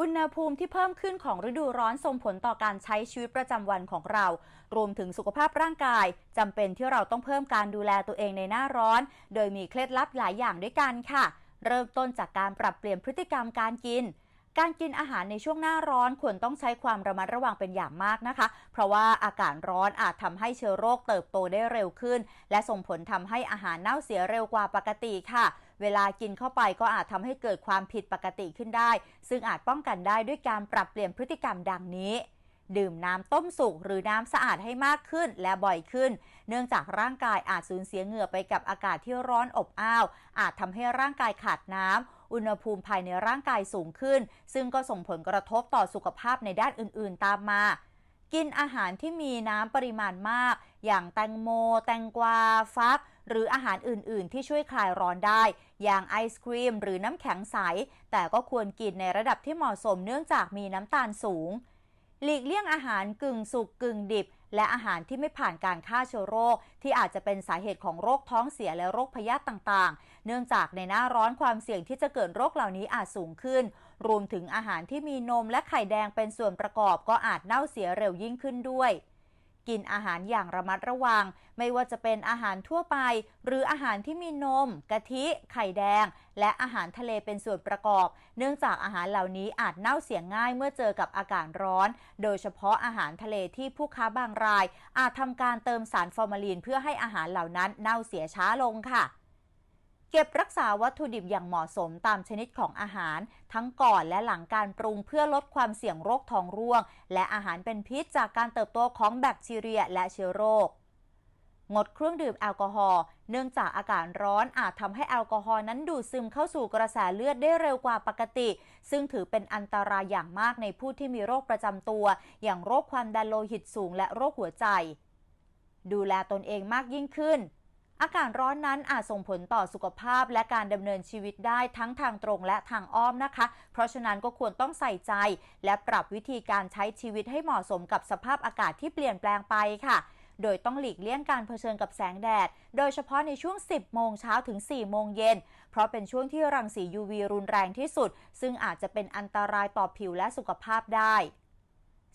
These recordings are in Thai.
อุณหภูมิที่เพิ่มขึ้นของฤดูร้อนส่งผลต่อการใช้ชีวิตประจำวันของเรา รวมถึงสุขภาพร่างกายจำเป็นที่เราต้องเพิ่มการดูแลตัวเองในหน้าร้อน โดยมีเคล็ดลับหลายอย่างด้วยกันค่ะ เริ่มต้นจากการปรับเปลี่ยนพฤติกรรมการกินการกินอาหารในช่วงหน้าร้อนควรต้องใช้ความระมัดระวังเป็นอย่างมากนะคะ เพราะว่าอากาศร้อนอาจทำให้เชื้อโรคเติบโตได้เร็วขึ้น และส่งผลทำให้อาหารเน่าเสียเร็วกว่าปกติค่ะ เวลากินเข้าไปก็อาจทำให้เกิดความผิดปกติขึ้นได้ ซึ่งอาจป้องกันได้ด้วยการปรับเปลี่ยนพฤติกรรมดังนี้ ดื่มน้ำต้มสุกหรือน้ำสะอาดให้มากขึ้นและบ่อยขึ้น เนื่องจากร่างกายอาจสูญเสียเหงื่อไปกับอากาศที่ร้อนอบอ้าว อาจทำให้ร่างกายขาดน้ำอุณหภูมิภายในร่างกายสูงขึ้น ซึ่งก็ส่งผลกระทบต่อสุขภาพในด้านอื่น ๆ ตามมา กินอาหารที่มีน้ำปริมาณมาก อย่างแตงโม แตงกวา ฟัก หรืออาหารอื่น ๆ ที่ช่วยคลายร้อนได้ อย่างไอศครีม หรือน้ำแข็งใส แต่ก็ควรกินในระดับที่เหมาะสมเนื่องจากมีน้ำตาลสูง หลีกเลี่ยงอาหารกึ่งสุกกึ่งดิบ และอาหารที่ไม่ผ่านการฆ่าเชื้อโรค ที่อาจจะเป็นสาเหตุของโรคท้องเสียและโรคพยาธิต่าง ๆ เนื่องจากในหน้าร้อนความเสี่ยงที่จะเกิดโรคเหล่านี้อาจสูงขึ้น รวมถึงอาหารที่มีนมและไข่แดงเป็นส่วนประกอบก็อาจเน่าเสียเร็วยิ่งขึ้นด้วย กินอาหารอย่างระมัดระวัง ไม่ว่าจะเป็นอาหารทั่วไป หรืออาหารที่มีนม กะทิ ไข่แดง และอาหารทะเลเป็นส่วนประกอบ เนื่องจากอาหารเหล่านี้อาจเน่าเสียง่ายเมื่อเจอกับอากาศร้อน โดยเฉพาะอาหารทะเลที่ผู้ค้าบางราย อาจทำการเติมสารฟอร์มาลีนเพื่อให้อาหารเหล่านั้นเน่าเสียช้าลงค่ะ เก็บรักษาวัตถุดิบอย่างเหมาะสมตามชนิดของอาหาร ทั้งก่อนและหลังการปรุงเพื่อลดความเสี่ยงโรคท้องร่วง และอาหารเป็นพิษจากการเติบโตของแบคทีเรียและเชื้อโรคงดเครื่องดื่มแอลกอฮอล์เนื่องจากอากาศร้อนอาจทำให้แอลกอฮอล์นั้นดูดซึมเข้าสู่กระแสเลือดได้เร็วกว่าปกติ ซึ่งถือเป็นอันตรายอย่างมากในผู้ที่มีโรคประจำตัว อย่างโรคความดันโลหิตสูงและโรคหัวใจ ดูแลตนเองมากยิ่งขึ้น อากาศร้อนนั้นอาจส่งผลต่อสุขภาพและการดำเนินชีวิตได้ทั้งทางตรงและทางอ้อมนะคะ เพราะฉะนั้นก็ควรต้องใส่ใจ และปรับวิธีการใช้ชีวิตให้เหมาะสมกับสภาพอากาศที่เปลี่ยนแปลงไปค่ะ โดยต้องหลีกเลี่ยงการเผชิญกับแสงแดด โดยเฉพาะในช่วง 10 โมงเช้าถึง 4 โมงเย็น เพราะเป็นช่วงที่รังสี UV รุนแรงที่สุด ซึ่งอาจจะเป็นอันตรายต่อผิวและสุขภาพได้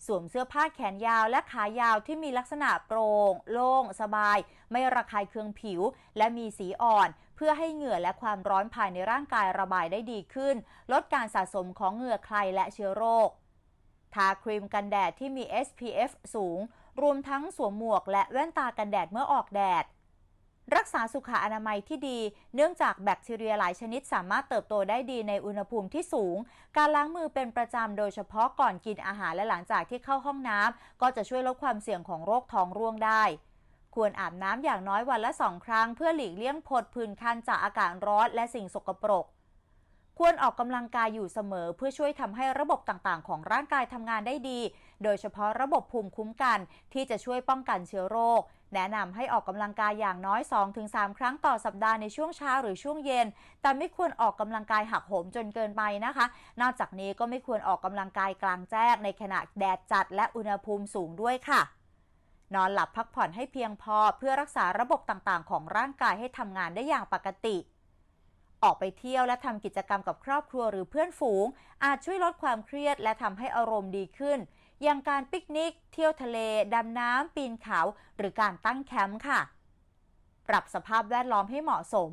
สวมเสื้อผ้าแขนยาวและขายาวที่มีลักษณะโปร่งโล่ง สบาย ไม่ระคายเคืองผิว และมีสีอ่อน เพื่อให้เหงื่อและความร้อนภายในร่างกายระบายได้ดีขึ้น ลดการสะสมของเหงื่อใครและเชื้อโรค ทาครีมกันแดดที่มี SPF สูง รวมทั้งสวมหมวกและแว่นตากันแดดเมื่อออกแดด รักษาสุขอนามัยที่ดี เนื่องจากแบคทีเรียหลายชนิดสามารถเติบโตได้ดีในอุณหภูมิที่สูง การล้างมือเป็นประจำโดยเฉพาะก่อนกินอาหารและหลังจากที่เข้าห้องน้ำก็จะช่วยลดความเสี่ยงของโรคท้องร่วงได้ควรอาบน้ำอย่างน้อยวันละสองครั้ง เพื่อหลีกเลี่ยงผดผื่นคันจากอากาศร้อนและสิ่งสกปรก ควรออกกำลังกายอยู่เสมอเพื่อช่วยทำให้ระบบต่างๆ ของร่างกายทำงานได้ดี โดยเฉพาะระบบภูมิคุ้มกันที่จะช่วยป้องกันเชื้อโรค แนะนำให้ออกกำลังกายอย่างน้อย 2-3 ครั้งต่อสัปดาห์ในช่วงเช้าหรือช่วงเย็น แต่ไม่ควรออกกำลังกายหักโหมจนเกินไปนะคะ นอกจากนี้ก็ไม่ควรออกกำลังกายกลางแจ้งในขณะแดดจัดและอุณหภูมิสูงด้วยค่ะนอนหลับพักผ่อนให้เพียงพอเพื่อรักษาระบบต่างๆ ของร่างกายให้ทำงานได้อย่างปกติ ออกไปเที่ยวและทำกิจกรรมกับครอบครัวหรือเพื่อนฝูง อาจช่วยลดความเครียดและทำให้อารมณ์ดีขึ้น อย่างการปิกนิก เที่ยวทะเล ดำน้ำ ปีนเขา หรือการตั้งแคมป์ค่ะ ปรับสภาพแวดล้อมให้เหมาะสม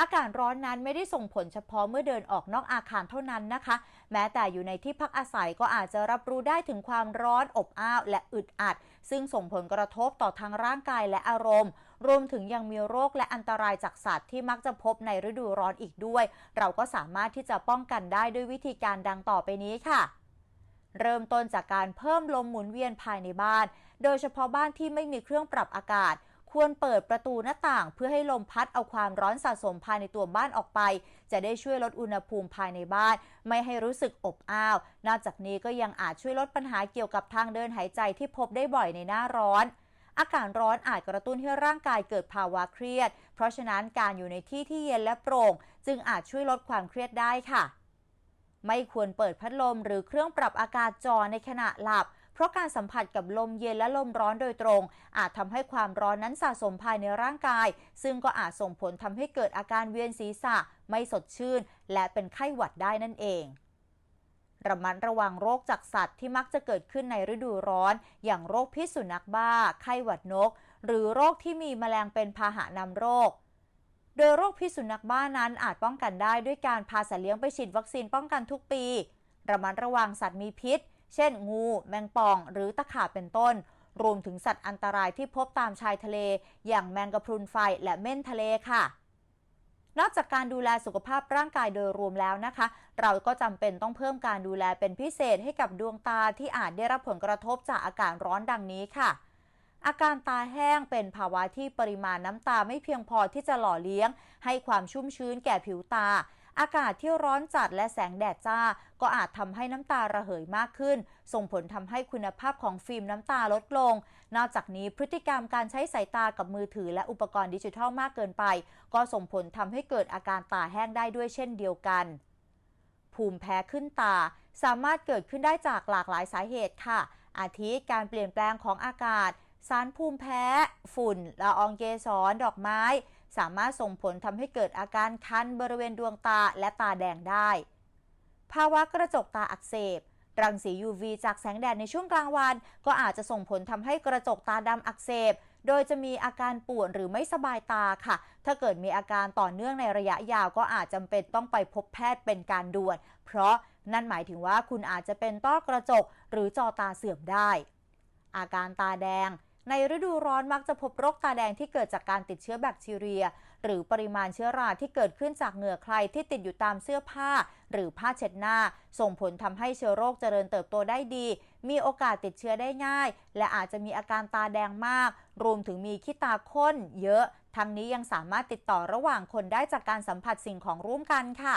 อากาศร้อนนั้นไม่ได้ส่งผลเฉพาะเมื่อเดินออกนอกอาคารเท่านั้นนะคะ แม้แต่อยู่ในที่พักอาศัยก็อาจจะรับรู้ได้ถึงความร้อนอบอ้าวและอึดอัด ซึ่งส่งผลกระทบต่อทั้งร่างกายและอารมณ์ รวมถึงยังมีโรคและอันตรายจากสัตว์ที่มักจะพบในฤดูร้อนอีกด้วย เราก็สามารถที่จะป้องกันได้ด้วยวิธีการดังต่อไปนี้ค่ะ เริ่มต้นจากการเพิ่มลมหมุนเวียนภายในบ้าน โดยเฉพาะบ้านที่ไม่มีเครื่องปรับอากาศ ควรเปิดประตูหน้าต่าง เพื่อให้ลมพัดเอาความร้อนสะสมภายในตัวบ้านออกไป จะได้ช่วยลดอุณหภูมิภายในบ้าน ไม่ให้รู้สึกอบอ้าว นอกจากนี้ก็ยังอาจช่วยลดปัญหาเกี่ยวกับทางเดินหายใจที่พบได้บ่อยในหน้าร้อนอากาศร้อนอาจกระตุ้นให้ร่างกายเกิดภาวะเครียด เพราะฉะนั้นการอยู่ในที่ที่เย็นและโปร่ง จึงอาจช่วยลดความเครียดได้ค่ะ ไม่ควรเปิดพัดลมหรือเครื่องปรับอากาศจอในขณะหลับ เพราะการสัมผัสกับลมเย็นและลมร้อนโดยตรง อาจทำให้ความร้อนนั้นสะสมภายในร่างกาย ซึ่งก็อาจส่งผลทำให้เกิดอาการเวียนศีรษะ ไม่สดชื่น และเป็นไข้หวัดได้นั่นเองระมัดระวังโรคจากสัตว์ที่มักจะเกิดขึ้นในฤดูร้อน อย่างโรคพิษสุนัขบ้า ไข้หวัดนก หรือโรคที่มีแมลงเป็นพาหะนำโรค โดยโรคพิษสุนัขบ้านั้นอาจป้องกันได้ด้วยการพาสัตว์เลี้ยงไปฉีดวัคซีนป้องกันทุกปี ระมัดระวังสัตว์มีพิษ เช่น งู แมงป่อง หรือตะขาบเป็นต้น รวมถึงสัตว์อันตรายที่พบตามชายทะเล อย่างแมงกะพรุนไฟและเม่นทะเลค่ะนอกจากการดูแลสุขภาพร่างกายโดยรวมแล้วนะคะ เราก็จำเป็นต้องเพิ่มการดูแลเป็นพิเศษให้กับดวงตาที่อาจได้รับผลกระทบจากอากาศร้อนดังนี้ค่ะ อาการตาแห้งเป็นภาวะที่ปริมาณน้ำตาไม่เพียงพอที่จะหล่อเลี้ยง ให้ความชุ่มชื้นแก่ผิวตา อากาศที่ร้อนจัดและแสงแดดจ้า ก็อาจทำให้น้ำตาระเหยมากขึ้น ส่งผลทำให้คุณภาพของฟิล์มน้ำตาลดลง นอกจากนี้พฤติกรรมการใช้สายตากับมือถือและอุปกรณ์ดิจิทัลมากเกินไป ก็ส่งผลทำให้เกิดอาการตาแห้งได้ด้วยเช่นเดียวกันภูมิแพ้ขึ้นตา สามารถเกิดขึ้นได้จากหลากหลายสาเหตุค่ะ อาทิการเปลี่ยนแปลงของอากาศ สารภูมิแพ้ ฝุ่นละอองเกสรดอกไม้ สามารถส่งผลทำให้เกิดอาการคันบริเวณดวงตาและตาแดงได้ ภาวะกระจกตาอักเสบ รังสี UV จากแสงแดดในช่วงกลางวัน ก็อาจจะส่งผลทำให้กระจกตาดำอักเสบ โดยจะมีอาการปวดหรือไม่สบายตาค่ะ ถ้าเกิดมีอาการต่อเนื่องในระยะยาวก็อาจจำเป็นต้องไปพบแพทย์เป็นการด่วน เพราะนั่นหมายถึงว่าคุณอาจจะเป็นต้อกระจกหรือจอตาเสื่อมได้ อาการตาแดง ในฤดูร้อนมักจะพบโรคตาแดงที่เกิดจากการติดเชื้อแบคทีเรีย หรือปริมาณเชื้อราที่เกิดขึ้นจากเหงื่อใครที่ติดอยู่ตามเสื้อผ้า หรือผ้าเช็ดหน้า ส่งผลทำให้เชื้อโรคเจริญเติบโตได้ดี มีโอกาสติดเชื้อได้ง่าย และอาจจะมีอาการตาแดงมาก รวมถึงมีขี้ตาข้น เยอะ ทั้งนี้ยังสามารถติดต่อระหว่างคนได้จากการสัมผัสสิ่งของร่วมกันค่ะ